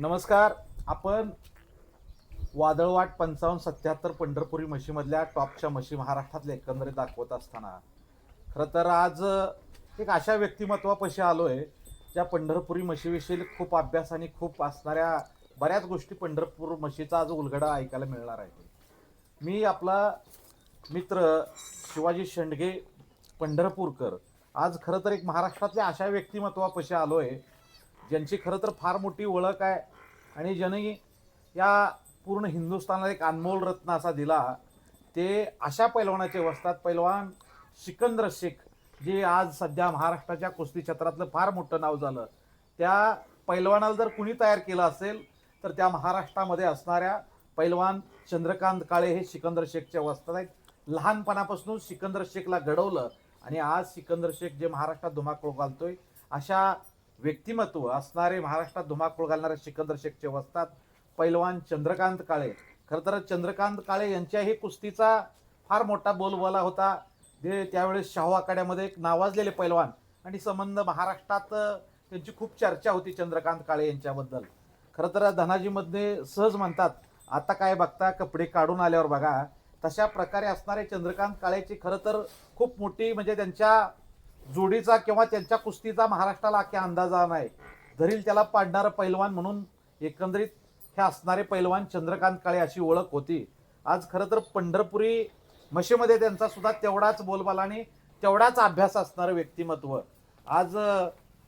नमस्कार. आपण वादळवाट पंचावन्न सत्याहत्तर पंढरपुरी म्हशीमधल्या टॉपच्या म्हशी महाराष्ट्रातल्या एकंदरीत दाखवत असताना. खरं तर आज एक अशा व्यक्तिमत्वापाशी आलो आहे ज्या पंढरपुरी म्हशीविषयी खूप अभ्यास आणि खूप असणाऱ्या बऱ्याच गोष्टी पंढरपूर म्हशीचा आज उलगडा ऐकायला मिळणार आहे. मी आपला मित्र शिवाजी शेंडगे पंढरपूरकर आज खरं तर एक महाराष्ट्रातल्या अशा व्यक्तिमत्वापाशी आलो आहे ज्यांची खरं तर फार मोठी ओळख आहे. आणि ज्याने या पूर्ण हिंदुस्थानाला एक अनमोल रत्न असा दिला ते अशा पैलवानाचे वस्तात. पैलवान सिकंदर शेख जे आज सध्या महाराष्ट्राच्या कुस्ती क्षेत्रातलं फार मोठं नाव झालं. त्या पैलवानाला जर कुणी तयार केलं असेल तर त्या महाराष्ट्रामध्ये असणाऱ्या पैलवान चंद्रकांत काळे हे सिकंदर शेखच्या वस्तात आहेत. लहानपणापासून सिकंदर शेखला घडवलं आणि आज सिकंदर शेख जे महाराष्ट्रात धुमाकूळ घालतोय अशा व्यक्तिमत्व असणारे महाराष्ट्रात धुमाकूळ घालणारे सिकंदर शेखचे वसतात पैलवान चंद्रकांत काळे. खरं तर चंद्रकांत काळे यांच्याही कुस्तीचा फार मोठा बोलबोला होता. जे त्यावेळेस शाहू आखाड्यामध्ये एक नावाजलेले पैलवान. आणि संबंध महाराष्ट्रात त्यांची खूप चर्चा होती चंद्रकांत काळे यांच्याबद्दल. खरं तर धनाजीमध्ये सहज म्हणतात आता काय बघता कपडे काढून आल्यावर बघा. तशा प्रकारे असणारे चंद्रकांत काळेची खरं तर खूप मोठी म्हणजे त्यांच्या जोडीचा किंवा त्यांच्या कुस्तीचा महाराष्ट्राला अख्या अंदाजा नाही. धरील त्याला पाडणारं पैलवान म्हणून एकंदरीत हे असणारे पैलवान चंद्रकांत काळे अशी ओळख होती. आज खरं तर पंढरपुरी म्हशीमध्ये त्यांचा सुद्धा तेवढाच बोलबाला आणि तेवढाच अभ्यास असणारं व्यक्तिमत्व. आज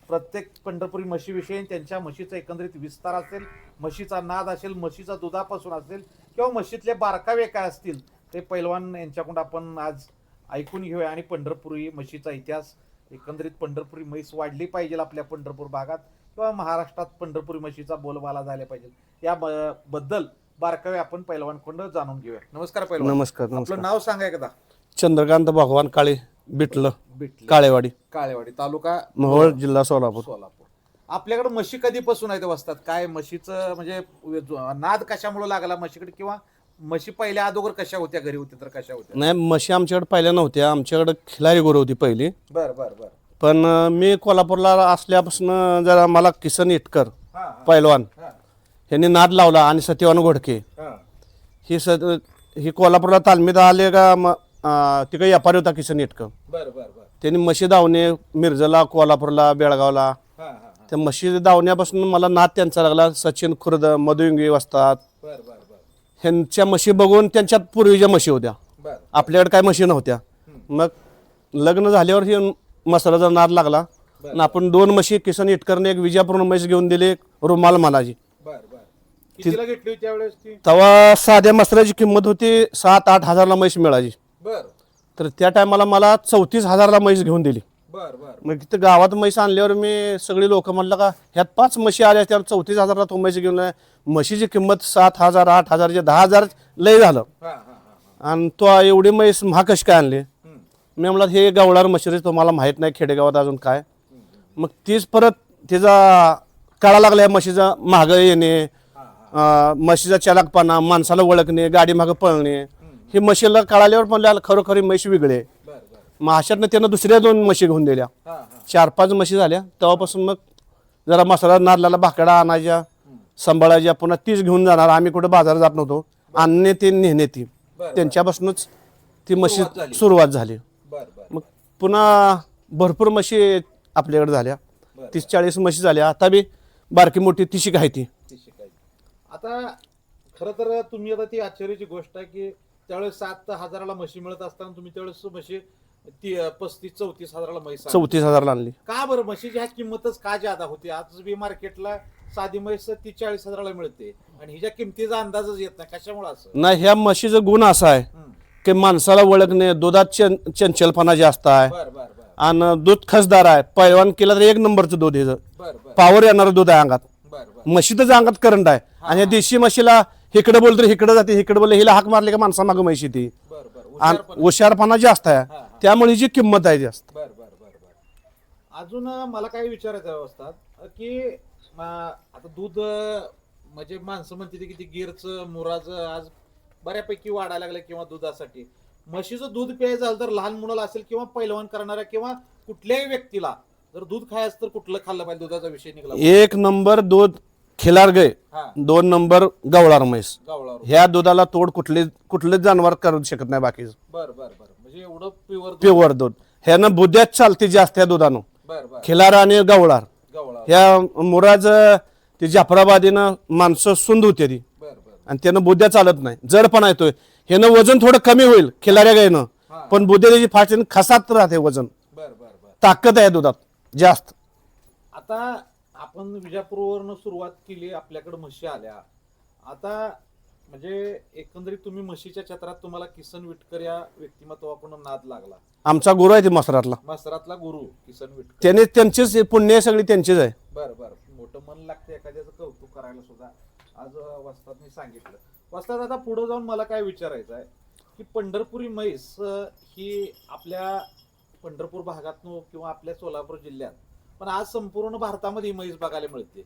प्रत्येक पंढरपुरी म्हशीविषयी त्यांच्या म्हशीचा एकंदरीत विस्तार असेल म्हशीचा नाद असेल म्हशीचा दुधापासून असेल किंवा म्हशीतले बारकावे काय असतील ते पैलवान यांच्याकडून आपण आज ऐकून घेऊया आणि पंढरपुरी म्हशीचा इतिहास एकंदरीत पंढरपुरी म्हैस वाढली पाहिजे आपल्या पंढरपूर भागात किंवा महाराष्ट्रात पंढरपुरी म्हशीचा बोलबाला झाला पाहिजे. या बद्दल बारकावे आपण पैलवानकडून जाणून घेऊया. नमस्कार पैलवान. नमस्कार आपलं नाव सांगा एकदा. चंद्रकांत भगवान काळे बिटलं बिटले. काळेवाडी. काळेवाडी तालुका मोहोळ जिल्हा सोलापूर. सोलापूर. आपल्याकडे म्हशी कधीपासून आहेत असतात काय म्हशीचं म्हणजे नाद कशामुळे लागला? म्हशीकडे किंवा म्हशी पहिल्या अगोदर कशा होत्या? घरी होत्या तर कशा होत्या? नाही म्हशी आमच्याकडे पहिल्या नव्हत्या. आमच्याकडे खिलारी गोर होती पहिली. बर बर बर. पण अं, मी कोल्हापूरला असल्यापासून जरा मला किसन इटकर हा पैलवान हा. यांनी नाद लावला आणि सत्यवान घोडके. हा. ही स ही कोल्हापूरला तालमीत आले का म- अं, तिकडे व्यापारी होता किसन इटकर. बर बर बर. त्यांनी म्हशी धावणे मिरजला कोल्हापूरला बेळगावला. हा हा हा. त्या म्हशी धावण्यापासून मला नाद त्यांचा लागला. सचिन खुर्द मधुंगी वसतात. बर बर बर. ह्यांच्या म्हशी बघून त्यांच्यात पूर्वीच्या म्हशी होत्या. बर. आपल्याकडे काय म्हशी नव्हत्या. मग लग्न झाल्यावर ही मसालाचा नाद लागला. आणि आपण दोन म्हशी किसन इटकरने एक विजापूर्ण म्हैस घेऊन दिली एक रुमाल मानाची बर बर. कितीला घेतली होती त्यावेळेस ती? तेव्हा साध्या मसाल्याची किंमत होती सात आठ हजारला म्हैस मिळाली. बर. तर त्या टायमाला मला चौतीस हजारला म्हैस घेऊन दिली. बर बर मग तिथं गावात म्हैस आणल्यावर मी सगळी लोक म्हणलं का ह्यात पाच म्हशी आल्या त्यावर चौतीस हजारला तो म्हैस घेऊन आला. म्हशीची किंमत सात हजार आठ हजारचे दहा हजार लय झालं. हा हा हा हा. आणि तो एवढी म्हैस महाग कशी काय आणली? हम्म. मी म्हणलं हे गवळार मशिरी तुम्हाला माहीत नाही खेडेगावात अजून काय. मग तीच परत तिचा काळा लागला म्हशीचा महाग येणे अं, म्हशीचा चालकपणा माणसाला ओळखणे गाडी मागं पळणे ही म्हशीला कळाल्यावर म्हणलं खरोखरी म्हैस वेगळे अशातनं त्यानं दुसऱ्या दोन म्हशी घेऊन दिल्या. चार पाच म्हशी झाल्या. तेव्हापासून मग जरा मसाला नारळाला भाकड्या आणायच्या सांभाळायच्या पुन्हा तीच घेऊन जाणार. आम्ही कुठं बाजारात जात नव्हतो. आणणे ती नेणे ती. त्यांच्यापासूनच ती म्हशी सुरुवात झाली. मग पुन्हा भरपूर म्हशी आपल्याकडे झाल्या. तीस चाळीस म्हशी झाल्या. आता बी बारकी मोठी ती. ती शिकायची आता खरं तर तुम्ही आता ती आश्चर्याची गोष्ट आहे की त्यावेळेस सात हजाराला म्हशी मिळत असताना तुम्ही त्यावेळेस म्हशी ती पस्तीस चौतीस हजाराला म्हैस आणली. चौतीस हजारला आणली. का बरं? म्हशीची ह्या किंमतच का ज्यादा होती? आज बी मार्केटला साधी म्हैस तीस चाळीस हजाराला मिळते. आणि हिच्या किमतीचा अंदाजच येत नाही. कशामुळे असं? नाही ह्या म्हशीचं गुण असा आहे हम्म. की माणसाला ओळखणे दुधात चं चंचलपणा जास्त आहे. बर बर बर. आणि दूध खसदार आहे. पैलवान केलं तर एक नंबरचं दूध बर बर. पावर येणारं दूध आहे अंगात. बर बर. म्हशीतच अंगात करंट आहे. आणि या देशी म्हशीला इकडे बोल तर इकडे जाते इकडे बोलले हिला हाक मारले का माणसा मागं म्हशी ती बर बर. आणि हुशार पण. हुशारपणा जास्त आहे. त्यामुळे हिची किंमत आहे जास्त. बर बर बर बर. अजून मला काय विचारायचं आहे अवस्थात की आता दूध म्हणजे माणसं म्हणते की ती गिरचं मुराचं आज बऱ्यापैकी वाढायला लागलं किंवा दुधासाठी. म्हशीचं दूध प्यायचं झालं तर लहान मुलाला असेल किंवा पैलवान करणाऱ्या किंवा कुठल्याही व्यक्तीला जर दूध खायचं तर कुठलं खाल्लं पाहिजे? दुधाचा विषय निघाला एक नंबर दूध खिलार गाय हा. दोन नंबर गवळार म्हैस. गावळावर ह्या दुधाला तोड कुठले कुठलेच जनावर करू शकत नाही बाकीचं. बर बर बर. एवढं प्युअर प्युअर दूध. ह्यानं बुद्ध्यात चालते जास्त ह्या दुधानं. बर बर. खिलार आणि गवळार. ह्या मुराज ते जाफराबादीनं माणसं सुंद होते ती. बर बर. आणि त्यानं बुद्ध्या चालत नाही. जडपणा येतोय ह्यानं वजन थोडं कमी होईल खिलाऱ्या गायनं हा. पण बुद्ध्या त्याची फास्ट खसात राहते वजन. बर बर बर. ताकद आहे दुधात जास्त. आता आपण विजापूरवरनं सुरुवात केली आपल्याकडे म्हशी आल्या. आता म्हणजे एकंदरीत तुम्ही म्हशीच्या क्षेत्रात तुम्हाला किसन विटकर या व्यक्तिमत्वाकडून नाद लागला. आमचा गुरु आहे ते मसरातला. मसरातला गुरु किसन विटकर. त्याने त्यांचेच पुण्य सगळी त्यांचीच आहे. बर बर. मोठं मन लागतं एखाद्याचं कौतुक करायला सुद्धा. आज वस्तादने सांगितलं. वस्ताद आता पुढे जाऊन मला काय विचारायचं आहे? की पंढरपुरी म्हैस अं, ही आपल्या पंढरपूर भागातनं किंवा आपल्या सोलापूर जिल्ह्यात पण आज संपूर्ण भारतामध्ये ही म्हैस बघायला मिळते.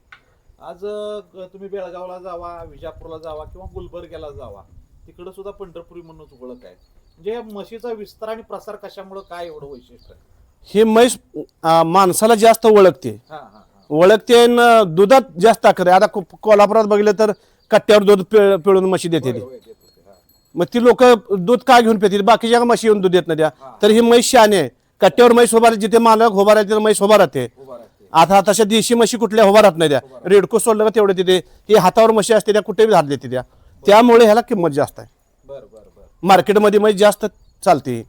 आज अं, तुम्ही बेळगावला जावा विजापूरला जावा किंवा गुलबर्ग्याला जावा तिकडं सुद्धा पंढरपुरी म्हणूनच ओळख आहे. म्हणजे या म्हशीचा विस्तार आणि प्रसार कशामुळे काय एवढं वैशिष्ट्य आहे? ही म्हैस अं, माणसाला जास्त ओळखते. हा हा हा. ओळखते दुधात जास्त ताकद आहे. आता को- कोल्हापुरात बघितलं तर कट्ट्यावर दूध पिळ- पिळून म्हशी देते ती. होय, होय, देत होते, हा. मग ती लोक दूध का घेऊन पितील बाकीच्या म्हशी येऊन दूध देत नाही त्या. हा. तर ही म्हैस शाने आहे. कट्ट्यावर म्हैस उभा राहते जिथे मालक उभा राहते तिथे म्हैस उभा राहते. उभा राहते. आता तशा देशी म्हशी कुठल्या उभा राहत नाही त्या. रेडको सोडलं का तेवढे तिथे. ही हातावर म्हशी असते त्या कुठेही हात देते त्या. त्यामुळे ह्याला किंमत जास्त आहे. बर बर बर. मार्केटमध्ये म्हैस जास्त चालते.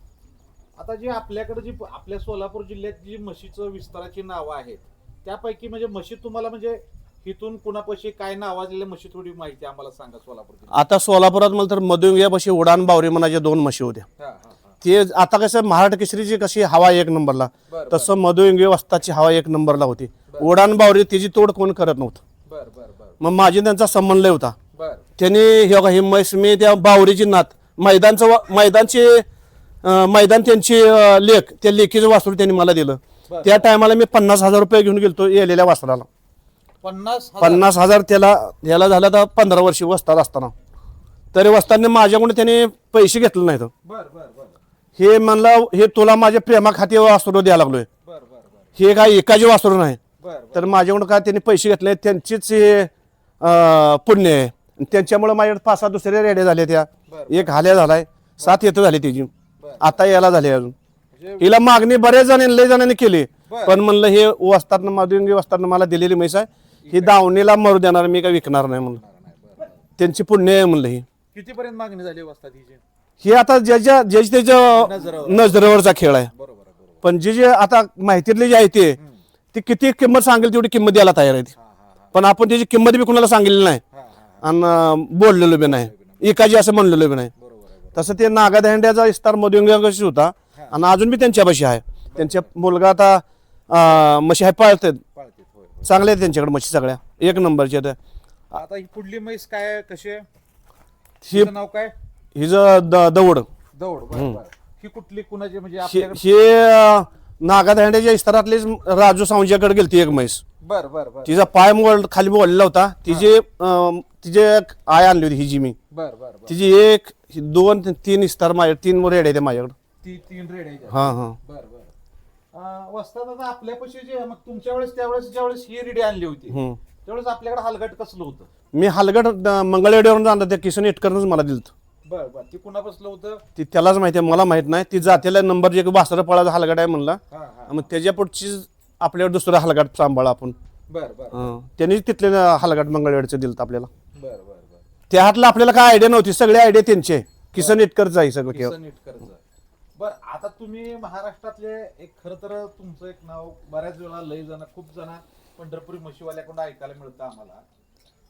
आता जी आपल्याकडे जी आपल्या सोलापूर जिल्ह्यात जी म्हशीचं विस्ताराची नावं आहेत त्यापैकी म्हणजे म्हशी तुम्हाला म्हणजे इथून कुणापाशी काय नावाजलेल्या म्हशी थोडी माहिती आम्हाला सांगा सोलापूर आता सोलापुरात मला तर मधुंग्या म्हशी उडान बावरी म्हणाच्या दोन म्हशी होत्या. हा, हा, हा. ते आता कसं महाराष्ट्र केसरीची कशी हवा एक नंबरला. बर, तसं मधुंगी वस्ताची हवा एक नंबरला होती. उडान बावरी तिची तोड कोण करत नव्हतं. मग माझी त्यांचा संबंध लय होता. त्यांनी हे म्हैस मी त्या बावरीची नात मैदानचं मैदानचे मैदान त्यांची लेख त्या लेखीचं वासरू त्यांनी मला दिलं. त्या टायमाला मी पन्नास हजार रुपये घेऊन गेलतो येलेल्या वासराला पन्नास हजार. पन्नास हजार त्याला याला झालं तर पंधरा वर्षी वस्तात असताना. तरी वस्ताने माझ्याकडून त्याने पैसे घेतले नाहीत. बर बर बर. हे म्हणलं हे तुला माझ्या प्रेमा खाते वासरू द्यायला लागलोय. बर बर बर. हे काय एकाचे वासरू नाही. तर माझ्याकडून काय त्यांनी पैसे घेतले त्यांचीच हे पुण्य आहे. आणि त्यांच्यामुळे माझ्याकडे पाच सहा दुसरे रेडे झाले त्या. एक हाल्या झालाय सात येतं झाली त्याची. आता याला झाली अजून. म्हणजे हिला मागणी बऱ्याच जणांनी लय जणांनी केली. पण म्हणलं हे वस्तातनं माधुंगी वस्तातनं मला दिलेली म्हैस आहे. ही दावणीला मरू देणार मी काय विकणार नाही म्हणलं. त्यांची पुण्य आहे म्हणलं ही. कितीपर्यंत मागणी झाली वस्तात हिची हे आता ज्याच्या ज्याच्या त्याच्या नजरेवर. नजरेवरचा खेळ आहे. बरोबर आहे, बरोबर पण जे जे आता माहितीतले जे आहे ते ती किती किंमत सांगेल तेवढी किंमत द्यायला तयार आहे ती. हा हा पण आपण त्याची किंमत बी कुणाला सांगितली नाही. हा हा हा आणि अं, बोललेलो बी नाही. एकाची असं म्हणलेलो बी नाही. बरोबर आहे बरोबर तसं ते नागादहंड्याचा विस्तार मधुंगाशी होता. आणि अजून बी त्यांच्यापाशी आहे. त्यांच्या मुलगा आता अं, म्हशी आहे पाळतात. पाळतीत होय होय. चांगले आहेत त्यांच्याकडे म्हशी सगळ्या. एक नंबरच्या आहेत. आता ही पुढली म्हैस काय कशी आहे? ही नाव काय? हिचं द- दौड दौड बर बर. ही कुठली कुणाची म्हणजे हे आपल्याकडे हे राजू सावंजीकडे गेलती एक म्हैस. बर बर बर. तिचा पाय मोड खाली मोडलेला होता. तिचे अं, तिचे एक आय आणली होती ही जी मी. बर बर बर. तिची एक ही दोन तीन इस्तार माझ्या तीन रेड आहेत माझ्याकडे. ती तीन रेड आहे हा हा. बर बर. आता आपल्यापाशी जे मग तुमच्या वेळेस त्यावेळेस ज्यावेळेस ही रेडी आणली होती हम्म. त्यावेळेस आपल्याकडे हलगट कसलं होतं? मी हलगड मंगळवेडीवरून जाणार त्या किसन इटकरनच मला दिलं बर बर. ती कुणा बसलं होतं? ती त्यालाच माहिती आहे मला माहीत नाही. ती जातीला नंबर जे वासरं पळाचा हलगड आहे म्हणला. हा हा मग त्याच्या पुढची आपल्याकडे दुसरा हलगड सांभाळा आपण. बर बर. त्यांनी तिथले हलगड मंगळवेडचं दिलं आपल्याला. बर बर बर. त्या हातला आपल्याला काय आयडिया नव्हती. सगळी आयडिया त्यांची. किसन इटकरचं आहे सगळं केवळ. किसन इटकरचं बर आता तुम्ही महाराष्ट्रातले एक खर तर तुमचं एक नाव बऱ्याच वेळा लय जण खूप जण पंढरपुरी म्हशीवाल्याकडून ऐकायला मिळतं आम्हाला.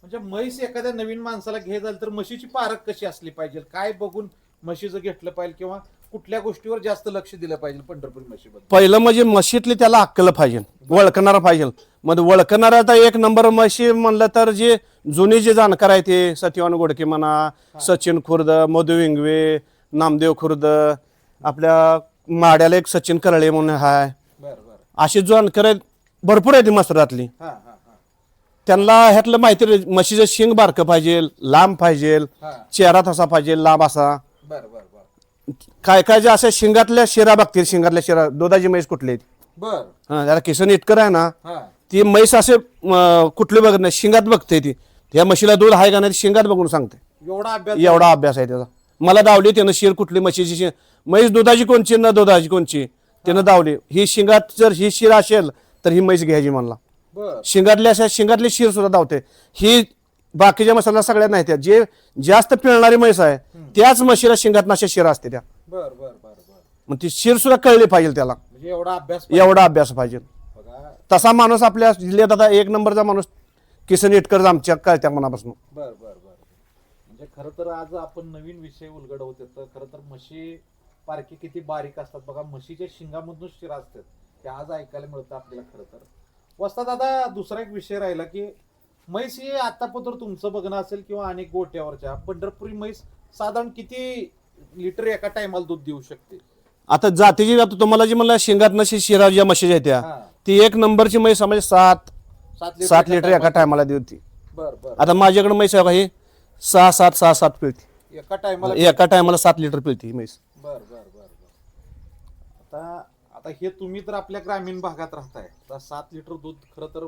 म्हणजे म्हैस एखाद्या नवीन माणसाला घे झाली तर म्हशीची पारख कशी असली पाहिजे? काय बघून म्हशीचं घेतलं पाहिजे किंवा कुठल्या गोष्टीवर जास्त लक्ष दिलं पाहिजे पंढरपुरी म्हशीबद्दल? पहिलं म्हणजे म्हशीतली त्याला अक्कल पाहिजे ओळखणारा पाहिजे. मग ओळखणारा आता एक नंबर म्हशी म्हणलं तर जे जुनी जे जाणकार आहे ते सत्यवान गोडके म्हणा सचिन खुर्द मधु विंगवे नामदेव खुर्द आपल्या माड्याला एक सचिन करळे म्हणून हाय. बर बर. अशी जाणकार आहेत भरपूर आहे ती मसरातली हा. त्यांना ह्यातलं माहिती म्हशीचं शिंग बारकं पाहिजे लांब पाहिजे चेहरा तसा पाहिजे लांब असा. बर बर बर. काय काय जे अशा शिंगातल्या शिरा बघतील शिंगातल्या शिरा. दुधाची म्हैस कुठली? बर. हा त्याला किसन इटकर आहे ना. हा. ती म्हैस असे अं, कुठले बघत नाही. शिंगात बघते ती. त्या म्हशीला दूध आहे का नाही ती शिंगात बघून सांगते. एवढा अभ्यास एवढा अभ्यास आहे त्याचा. मला दावली त्यानं शिर कुठली म्हशीची शिर. म्हैस दुधाची कोणची न दुधाची कोणची? त्यानं दावली. ही शिंगात जर ही शिर असेल तर ही म्हैस घ्यायची म्हणला. शिंगातली अशा शिंगातली शिर सुद्धा धावते. ही बाकीच्या म्हसाला सगळ्या नाही त्या जे जास्त पिळणारी म्हैस आहे त्याच म्हशीला शिंगात अशा शिरा असते त्या. बर बर बर मग ती शिर सुद्धा कळली पाहिजे त्याला. म्हणजे एवढा अभ्यास एवढा अभ्यास पाहिजे. बघा. तसा माणूस आपल्या जिल्ह्यात आता एक नंबरचा माणूस किसन इटकर आमच्या काय त्या मनापासून. बर बर बर. म्हणजे खरं तर आज आपण नवीन विषय उलगडवत येतो खरं तर म्हशी पारखी किती बारीक असतात. बघा म्हशीच्या शिंगामधून शिरा असतात. ते आज ऐकायला मिळतं आपल्याला खरं तर. वस्तात आता दुसरा एक विषय राहिला की म्हैस ही आतापत्र तुमचं बघणं असेल किंवा अनेक गोट्यावरच्या पंढरपुरी म्हैस साधारण किती लिटर एका टायमाला दूध देऊ शकते? आता जातीची आता तुम्हाला जी म्हणलं शिंगात नशी शिरा ज्या म्हशी आहेत त्या हा. ती एक नंबरची म्हैस म्हणजे सात सात सात लिटर एका टायमाला देते बर बर. आता माझ्याकडे म्हैस आहे बघा ही सहा सात सहा सात पिळती. एका टायमाला एका टायमाला सात लिटर पिळती ही म्हैस. बर बर. आता हे तुम्ही तर आपल्या ग्रामीण भागात राहताय. तर सात लिटर दूध खरं तर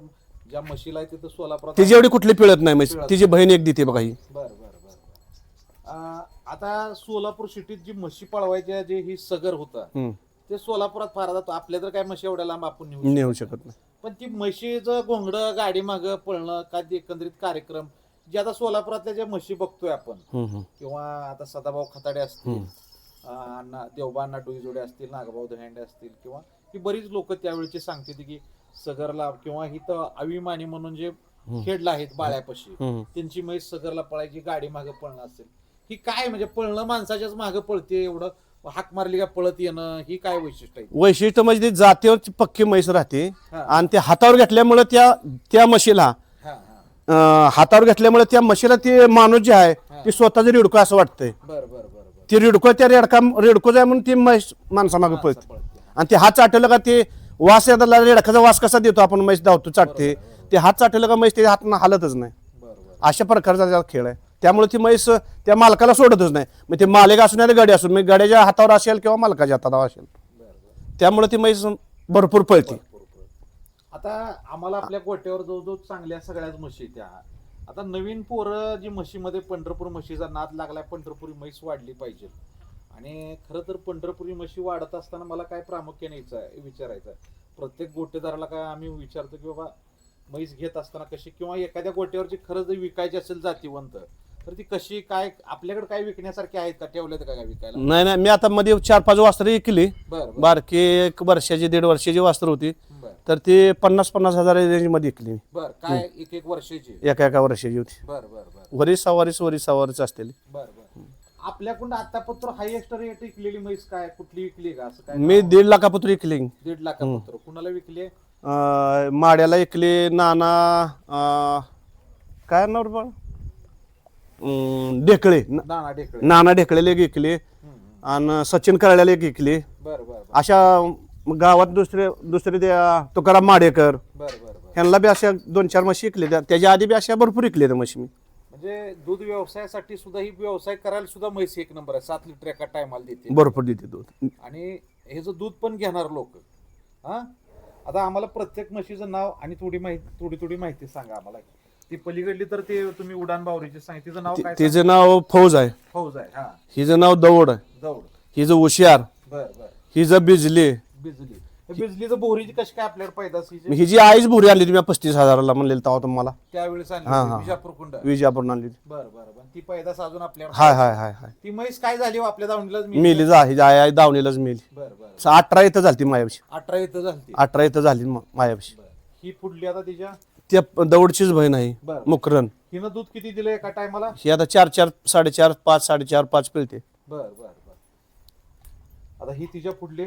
ज्या म्हशीला आहे तिथं सोलापुरात तिची एवढी कुठली पिळत नाही म्हैस तिची बहीण एक देते बघा ही. बर बर बर अं, आता सोलापूर सिटीत जी म्हशी पळवायच्या जे ही सगर होता हम्म. ते सोलापुरात फार आता आपल्या तर काय म्हशी एवढ्या लांब आपण नेऊ नेऊ शकत नाही. पण ती म्हशीचं घोंगडं गाडी माग पळणं का ते एकंदरीत कार्यक्रम जे आता सोलापुरातल्या ज्या म्हशी बघतोय आपण हम्म, हम्म. किंवा आता सदाभाऊ खताडे असतील अण्णा देवबा अण्णा डोईजोडे असतील नागभाऊ दहांडे असतील किंवा ही बरीच लोक त्यावेळेची सांगते की सगरला किंवा ही तर अभिमानी म्हणून जे खेडला आहेत बाळ्यापाशी. त्यांची म्हैस सगरला पळायची गाडी मागे पळणं असेल. ही काय म्हणजे पळणं माणसाच्याच मागे पळते एवढं हाक मारली का पळत येणं ही काय वैशिष्ट्य आहे? वैशिष्ट्य म्हणजे ती जातीवरची पक्की म्हैस राहते. आणि ते हातावर घेतल्यामुळे त्या त्या म्हशीला हातावर घेतल्यामुळे त्या म्हशीला ते माणूस जे आहे ते स्वतःच रिडको असं वाटतंय. बर बर. ती रिडको त्या रेडका रिडको आहे म्हणून ती म्हैस माणसामागे पळते. आणि ते हात चाटलं का ते वास येतात रेडकाचा वास कसा देतो आपण म्हैस धावतो चाटते. ते हात चाटलं का म्हैस त्याच्या हात हालतच नाही. अशा प्रकारचा त्याचा खेळ आहे. त्यामुळे ती म्हैस त्या मालकाला सोडतच नाही. मग ते मालिक असू नाही गाडी असून मग गाड्याच्या हातावर असेल किंवा मालकाच्या हातावर असेल. त्यामुळे ती म्हैस भरपूर पळते. आता आम्हाला आपल्या गोट्यावर जवळजवळ चांगल्या सगळ्याच म्हशी त्या आता नवीन पोरं जी म्हशीमध्ये पंढरपूर म्हशीचा नाद लागलाय पंढरपुरी म्हैस वाढली पाहिजे. आणि खरं तर पंढरपुरी म्हशी वाढत असताना मला काय प्रामुख्याने विचारायचं आहे प्रत्येक गोटेदाराला काय आम्ही विचारतो की बाबा म्हैस घेत असताना कशी किंवा एखाद्या गोट्यावरची खरं जर विकायची असेल जातीवंत तर ती कशी काय आपल्याकडे काय विकण्यासारखे आहेत का? ठेवल्यात का काय विकायला? नाही नाही मी आता मध्ये चार पाच वास्त्र केली बर बर. बारकी एक वर्षाची दीड वर्षाची वास्त्र होती. तर ती पन्नास पन्नास हजार रेंजमध्ये विकली बर काय एक एक वर्षाची? एका एका वर्षाची होती. बर बर बर. वरीस सवारीस वरीस सवारीच असलेली बर बर. आपल्याकडून आतापत्र हायएस्ट रेट विकलेली म्हैस काय? कुठली विकली का? असं काय मी दीड लाखापत्र विकली. दीड लाखापत्र कुणाला विकली अं, माड्याला विकली नाना अं, काय नाव रे बाळ? अं, ढेकळे. न- नाना ढेकळे. नाना ढेकळेला एक विकली. आणि सचिन करायला एक विकली. बर बर बर. अशा गावात दुसरे दुसरे त्या तुकाराम माडेकर. बर बर बर. ह्यांना बी अशा दोन चार म्हशी विकले त्याच्या आधी बी अशा भरपूर विकले त्या म्हशी मी. म्हणजे दूध व्यवसायासाठी सुद्धा ही व्यवसाय करायला सुद्धा म्हैस एक नंबर आहे. सात लिटर एका टायमाला देते. भरपूर देते दूध. आणि हे जो दूध पण घेणार लोक हा? आता आम्हाला प्रत्येक म्हशीचं नाव आणि थोडी माहिती थोडी थोडी माहिती सांगा आम्हाला. ती पलीकडली तर ते तुम्ही उडान बावरीची सांग. तिचं नाव काय तिचं नाव फौज आहे. फौज आहे हा. हिचं नाव दौड आहे. दौड. हिचं हुशियार. बर बर. हिचं बिजली. बिजली. हे बिजलीचं बोरीची कशी काय आपल्याकडे पैदास हिची? हिची आईच बुरी आणली मी पस्तीस हजाराला म्हणलेलं तेव्हा तुम्हाला. त्यावेळेस आणली हा, होती, हा. विजापूर कुंड. विजापूरून आणली बर बर बर. ती पैदास अजून आपल्याकडे हाय हाय हाय हाय. ती म्हैस काय झाली हो? आपल्या दावणीलाच मेली. जा हिची आई आई दावणीलाच मेली. बर बर अठरा इथं झाली ती मायाविषयी अठरा इथं झाली. अठरा इथं झाली म- बर. ही फुडली आता तिच्या? त्या दौडचीच बहीण आहे बरं. मुकरन हिनं दूध किती दिलं एका टायमाला? ही आता चार चार साडेचार पाच साडेचार पाच पिळते. बर बर बर. आता ही तिच्या फुडली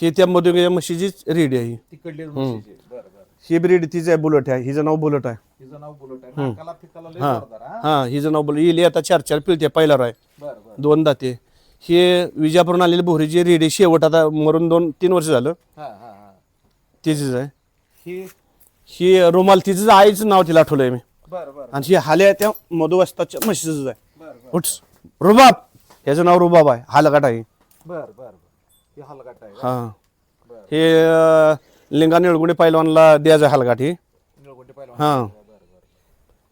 ही त्या मधुगे म्हशीचीच रेडी आहे ही. तिकडली म्हशीची. बर बर. ही ब्रीड तिचं आहे बुलट आहे. हिचं नाव बुलट आहे. तिचं नाव बुलट आहे. नाकाला फिकाला लय हा. जोरदार, हा? हा हिचं नाव बुलट. हिली आता चार चार पिळते पहिला आहे बर बर. दोन दाते. हे विजापूरून आलेली बोहरीची रेडी शेवट आता मरून दोन तीन वर्ष झालं. हा हा हा. तिचीच आहे. ही? ही रुमाल तिचं आईचं नाव तिला आठवलंय मी. बर बर. आणि ही हाल्या त्या मधुवस्ताच्या म्हशीच आहे. बर बर उठस रुबाब. ह्याचं नाव रुबाब आहे. हालगाट आहे. बर बर बर. हलगाट आहे हा. हे अं, लिंगा निळगुंडे पैलवानला द्यायचं हलगाठी. निळगुंडे. हां.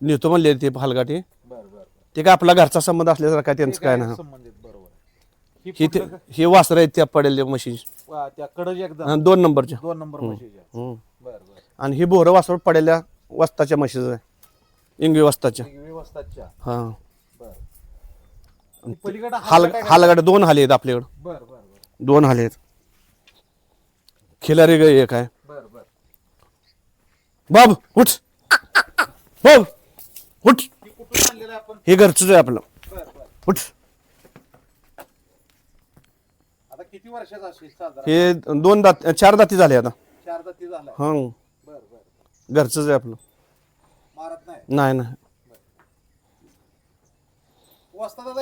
नेतो म्हणले ते हलगाठी. बरं बरं ते काय आपला घरचा संबंध असल्यासारखं काय त्यांचं काय ना संबंधित? बरोबर ही हे ते हे वासर आहेत त्या पडेल म्हशी वा, त्या कडज एकदम दोन नंबरच्या. दोन नंबर म्हशीच्या हम्म. बरं बरं. आणि ही बोरं वासर पडेल्या वस्ताच्या म्हशीचं आहे. इंगवी वस्ताच्या. व्यवस्थाच्या हा. बरं. आणि पलीकडे हाल दोन हाले आहेत आपल्याकडं. बरं बरं बरं. दोन आहेत. खिलारी गाई एक आहे. बरं बरं. बाब उठ. बाब उठ. ही हे घरचंच आहे आपलं. बरं बरं. उठ. आता किती वर्षाचा असेल साधारण? हे दोन दात चार दाती झाले आता. चार जाती हा. बरं बरं. घरचंच आहे आपलं. मारत नाही? नाही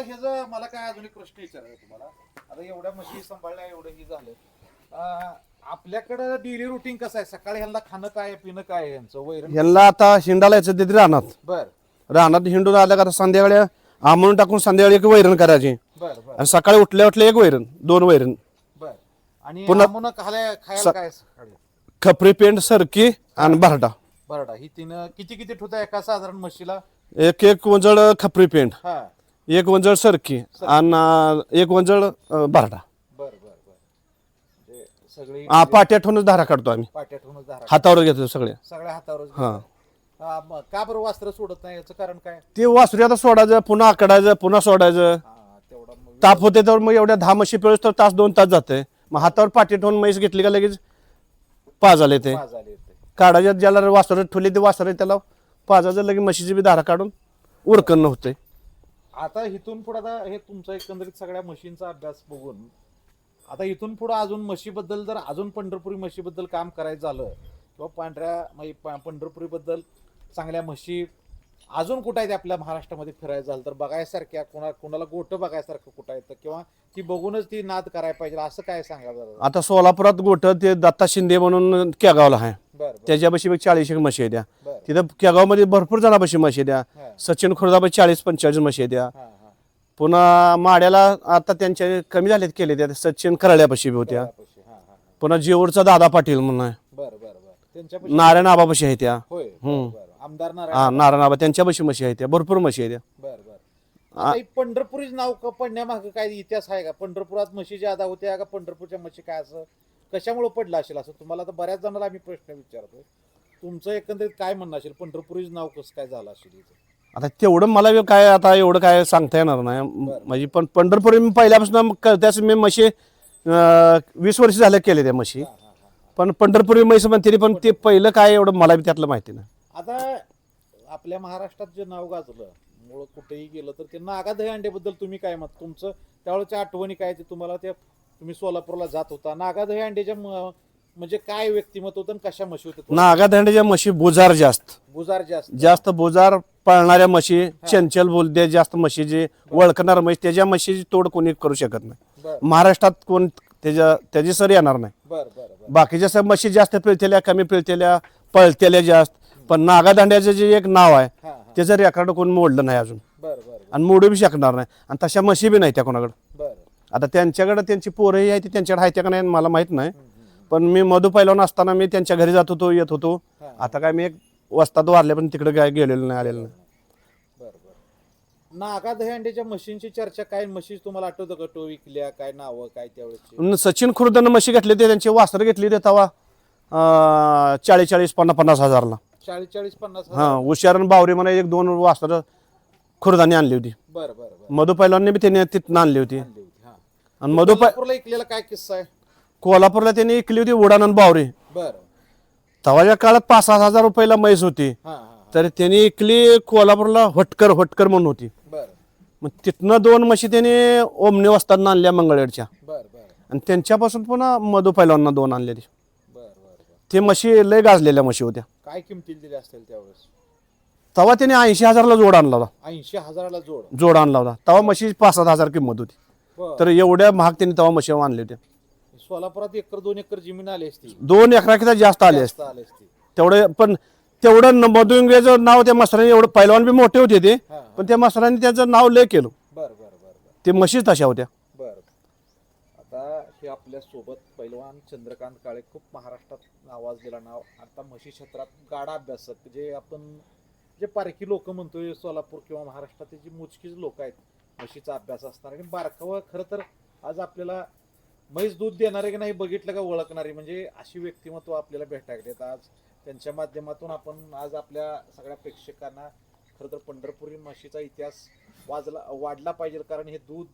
हे जर मला काय अजून एक प्रश्न विचारायचा आहे तुम्हाला. आता एवढ्या म्हशी सांभाळल्या एवढं ही झालं. अं, आपल्याकडं डेली रुटीन कसं आहे? सकाळी ह्यांना खाणं काय पिणं काय आहे यांचं? वैरण यांना आता हिंडाला यायचं तिथे राहणार बर. राहणार हिंडून आल्या का आता संध्याकाळी आमळून टाकून संध्याकाळी एक वैरण करायची. बर बर. आणि सकाळी उठल्या उठल्या एक वैरण दोन वैरण. बर. आणि पुन्हा- आम्हाला खायला काय सकाळी? खपरी पेंट सरकी आणि बरडा बरडा ही तिनं किती किती ठेवता एका साधारण म्हशीला? एक एक वंजळ खपरी पेंट हा. एक वंजळ सरकी आणि एक वंजळ अं, बरडा. बर बर बर. म्हणजे सगळी हा पाट्या ठेवूनच धारा काढतो आम्ही. पाट्या ठेवूनच धारा हातावर घेतो सगळे. सगळ्या हातावरच हा. हा, मग का बरं वस्त्र सोडत नाही? याचं कारण काय? ते वासुरी आता सोडायचं पुन्हा आकडायचं पुन्हा सोडायचं. हा तेवढा मग ताप होते तर मग एवढ्या दहा म्हशी पिळस तर तास दोन तास जाते मग हातावर पाठी ठेवून म्हैस घेतली का लगेच पाच आले ते पाच आले ते काढायच्या ज्याला वासर ठेवले ते वासर त्याला पाजायचं लगेच म्हशीची बी धारा काढून उरकन होते आता इथून पुढे आता हे तुमचा एकंदरीत सगळ्या मशीनचा अभ्यास बघून आता इथून पुढे अजून म्हशीबद्दल जर अजून पंढरपुरी म्हशीबद्दल काम करायचं झालं किंवा पांढऱ्या म्हणजे पंढरपुरीबद्दल चांगल्या म्हशी अजून कुठं आहेत आपल्या महाराष्ट्रामध्ये फिरायचं झालं तर बघायसारख्या कोणा कोणाला गोटं बघायसारखं कुठं आहे किंवा ती बघूनच ती नाद करायला पाहिजे असं काय झालं आता सोलापुरात गोठ ते दत्ता शिंदे म्हणून केगावला आहे. त्याच्यापाशी बी चाळीस एक म्हशी बरं. तिथं केगावमध्ये भरपूर जणापाशी म्हशी त्या. हा. सचिन खुर्दाबाई चाळीस पंचेचाळीस म्हशी हा हा. पुन्हा माड्याला आता त्यांच्या कमी झालेत केले त्या. सचिन कराळ्यापाशी बी होत्या. पुन्हा जेऊरचा दादा पाटील म्हणून नारायण आबापाशी आहे त्या. आमदार नारायण हा नारायण आबा त्यांच्यापाशी म्हशी आहे त्या. भरपूर म्हशी आहे त्या. बर बर. आता हे पंढरपुरीच नाव क- पडण्यामागे काय इतिहास आहे का? पंढरपुरात म्हशी ज्यादा होत्या का पंढरपूरच्या म्हशी काय असं? कशामुळे पडलं असेल असं? तुम्हाला तर बऱ्याच जणांना आम्ही प्रश्न विचारतो तुमचं एकंदरीत काय म्हणणं असेल? पंढरपुरीच नाव कसं काय झालं असेल इथं? आता तेवढं मला बी काय आता एवढं काय सांगता येणार नाही. म्हणजे पण पंढरपूर मी पहिल्यापासून त्याच मी म्हशी अं, वीस वर्ष झालं केले त्या म्हशी. हा, हा, हा. पण पंढरपुरी म्हैस म्हणते पण ते पहिलं काय एवढं मला बी त्यातलं माहिती नाही. आता आपल्या महाराष्ट्रात जे नाव गाजलं मूळ कुठेही गेलं तर ते नागा दहीहंडेबद्दल तुम्ही काय मत? तुमचं त्यावेळेच्या आठवणी काय ते तुम्हाला ते तुम्ही सोलापूरला जात होता. नागा दहीहंडेच्या म- म्हणजे काय व्यक्तिमत्व होतं आणि कशा म्हशी होत्या? नागाधंड्याच्या म्हशी बुजार जास्त. बुजार जास्त. जास्त बुजार पळणाऱ्या म्हशी चंचल बोलते जास्त म्हशी जे ओळखणार म्हशी त्याच्या म्हशीची तोड कोणी करू शकत नाही. बर. महाराष्ट्रात कोण त्याच्या त्याची सर येणार नाही. बर बर बर. बाकीच्या सब म्हशी जास्त पिळतेल्या कमी पिळतेल्या पळतेल्या जास्त. पण नागादांड्याचं जे एक नाव आहे त्याचं रेकॉर्ड कोण मोडलं नाही अजून. आणि मोडू बी शकणार नाही. आणि तशा म्हशी बी नाही त्या कोणाकडे. आता त्यांच्याकडे त्यांची पोरंही आहे ती त्यांच्याकडे आहे त्या का नाही मला माहीत नाही. पण मी मधु पैलवान असताना मी त्यांच्या घरी जात होतो येत होतो. आता काय मी एक वस्तात वारले पण तिकडे काय गेलेलो नाही आलेलो नाही. बर बर. नागा दहीहंडेच्या मशीनची चर्चा काय मशीन तुम्हाला आठवतं का? तो विकल्या काय नावं काय त्यावेळेची? न सचिन खुर्दनं म्हशी घेतली ते त्यांची वासरं घेतली ते तवा चाळीस चाळीस पन्नास पन्नास हजारला. चाळीस चाळीस पन्नास हा हुशारन बावरी म्हणा एक दोन वासरं खुर्दानी आणली होती. बर बर बर. मधु पैलवानने बी त्यांनी तिथनं आणली होती. आणली आणि मधु पै कोल्हापूरला इकलेला काय किस्सा आहे? कोल्हापूरला त्यांनी विकली होती उडान आणि बावरी. बर. तवाच्या काळात पाच सहा हजार रुपयाला म्हैस होती. हा हा तर त्यांनी इकली कोल्हापूरला होटकर होटकर म्हणून होती. बर. मग तिथनं दोन म्हशी त्यांनी ओमनी वस्तादनं आणल्या बर बर. आणि त्यांच्यापासून पुन्हा मधु पैलवांना दोन बर बर बर. ते म्हशी लय गाजलेल्या म्हशी होत्या. काय किमतीला दिले असतील त्यावेळेस? तेव्हा त्याने ऐंशी हजारला जोड आणला होता. ऐंशी हजाराला जोड. जोड आणला होता. तेव्हा म्हशी पाच सात हजार किंमत होती. बर. तर एवढ्या महाग त्यांनी तेव्हा म्हशी आणल्या होत्या. सोलापुरात एकर दोन एकर जमीन आली असती. दोन एकरा किती जास्त आले असते. जास्त आली असती. तेवढे पण तेवढं न- मधु इंग्रजचं नाव त्या मसराने एवढं पैलवान बी मोठे होते ते हा पण त्या मसराने त्याचं नाव लय केलं. बर बर बर बर. ते म्हशीच तशा होत्या. बर. आता की आपल्यासोबत पैलवान चंद्रकांत काळे खूप महाराष्ट्रात नावाजलेला नाव. आता म्हशी क्षेत्रात गाडा अभ्यासक जे आपण जे पारखी लोक म्हणतोय सोलापूर किंवा महाराष्ट्रातील जी मोजकीच लोक आहेत म्हशीचा अभ्यास असणार आणि बारकावं खरं तर आज आपल्याला म्हैस दूध देणारे की नाही बघितलं का ओळखणारे म्हणजे अशी व्यक्तिमत्व आपल्याला भेटायला येत आज त्यांच्या माध्यमातून आपण आज आपल्या सगळ्या प्रेक्षकांना खरं तर पंढरपुरी म्हशीचा इतिहास वाजला वाढला पाहिजे. कारण हे दूध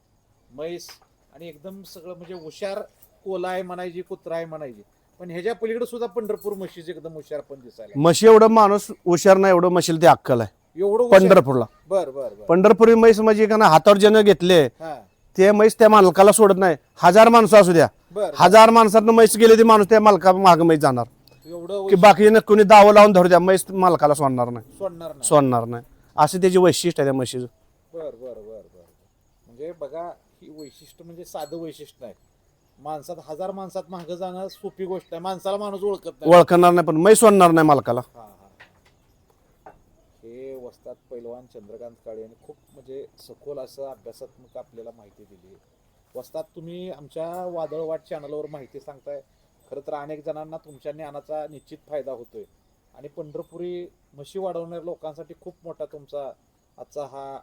म्हैस आणि एकदम सगळं म्हणजे हुशार कोला आहे म्हणायची कुत्रा आहे म्हणायची. पण ह्याच्या पलीकडे सुद्धा पंढरपूर म्हशीच एकदम हुशार पण दिसायला म्हशी एवढं माणूस हुशार नाही एवढं म्हशीला ते अक्कल आहे. एवढं हुशार- पंढरपूरला. बर बर बर. पंढरपुरी म्हैस म्हणजे का ना हातावर ज्यानं घेतले हा. ते म्हैस त्या मालकाला सोडत नाही. हजार माणसं असू द्या. बर हजार माणसातनं म्हैस गेले ते माणूस त्या मालका माग म्हैस जाणार. एवढं की बाकी कोणी दावं लावून धरू द्या म्हैस मालकाला सोडणार नाही. सोडणार नाही. सोडणार नाही. असं त्याची वैशिष्ट्य आहे त्या म्हशीचं. बर बर बर बर. म्हणजे बघा ही वैशिष्ट्य म्हणजे साधं वैशिष्ट्य नाही. माणसात हजार माणसात मागं जाणं सोपी गोष्ट आहे. माणसाला माणूस ओळखत नाही. ओळखणार नाही पण म्हैस सोडणार नाही मालकाला. हा हा. हे वस्तात पैलवान चंद्रकांत काळे यांनी खूप म्हणजे सखोल असं अभ्यासात्मक आपल्याला माहिती दिली वस्तात तुम्ही आमच्या वादळवाट चॅनलवर माहिती सांगताय. खरं तर अनेक जणांना तुमच्या ज्ञानाचा निश्चित फायदा होतोय. आणि पंढरपुरी म्हशी वाढवणाऱ्या लोकांसाठी खूप मोठा तुमचा आजचा हा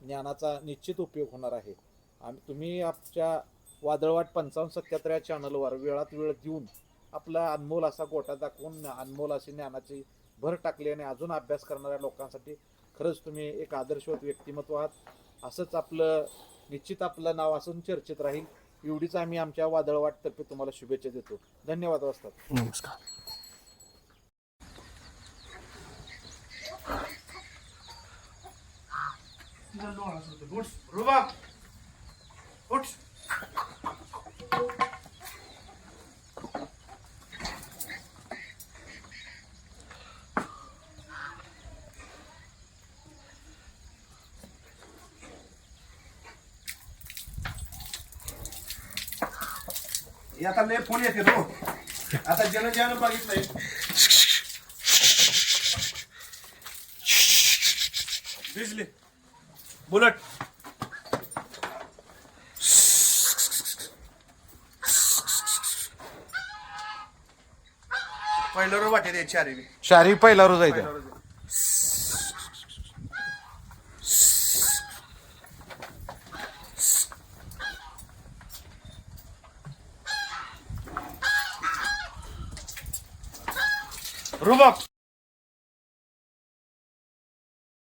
ज्ञानाचा निश्चित उपयोग होणार आहे. आणि तुम्ही आमच्या वादळवाट पंचावन्न सत्याहत्तर या चॅनलवर वेळात वेळ देऊन आपला अनमोल असा गोटा दाखवून अनमोल अशी ज्ञानाची भर टाकली आणि अजून अभ्यास करणाऱ्या लोकांसाठी खरंच तुम्ही एक आदर्शवत व्यक्तिमत्व आहात. असंच आपलं निश्चित आपलं नाव असून चर्चेत राहील. एवढीच आम्ही आमच्या वादळवाट तर्फे तुम्हाला शुभेच्छा देतो. धन्यवाद वाचतात नमस्कार. आता लय फोन येते तो आता जन जन बघितलंय. भिजली बुलट. पहिलं रो वाटे द्यायची अरे शारी पहिला रोज आहे रुबाब